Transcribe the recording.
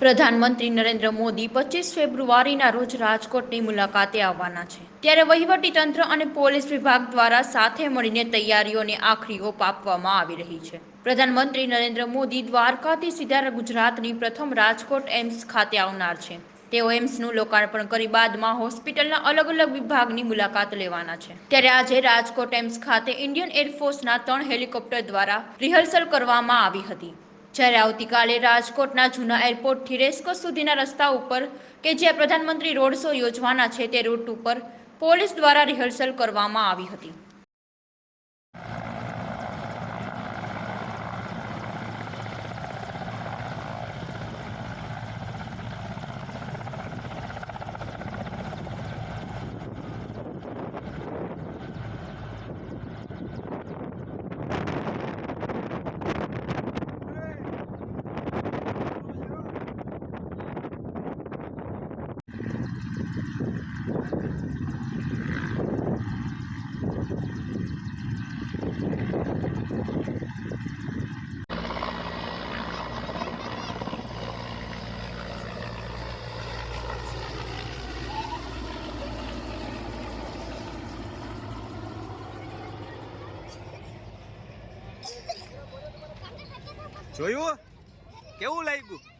પ્રધાનમંત્રી નરેન્દ્ર મોદી પચીસ ફેબ્રુઆરીના રોજ રાજકોટની મુલાકાતે આવવાના છે. ત્યારે વહીવટી તંત્ર અને પોલીસ વિભાગ દ્વારા સાથે મળીને તૈયારીઓને આખરી ઓપ આપવામાં આવી રહી છે. પ્રધાનમંત્રી નરેન્દ્ર મોદી દ્વારકાથી સીધા ગુજરાતની પ્રથમ રાજકોટ એમ્સ ખાતે આવનાર છે. તેઓ એમ્સનું લોકાર્પણ કરી બાદમાં હોસ્પિટલના અલગ અલગ વિભાગની મુલાકાત લેવાના છે. ત્યારે આજે રાજકોટ એમ્સ ખાતે ઇન્ડિયન એરફોર્સના ત્રણ હેલિકોપ્ટર દ્વારા રિહર્સલ કરવામાં આવી હતી. જ્યારે આવતીકાલે રાજકોટના જૂના એરપોર્ટથી રેસકોસ સુધીના રસ્તા ઉપર કે જ્યાં પ્રધાનમંત્રી રોડ શો યોજવાના છે તે રૂટ ઉપર પોલીસ દ્વારા રિહર્સલ કરવામાં આવી હતી. જોયું કેવું લાગ્યું?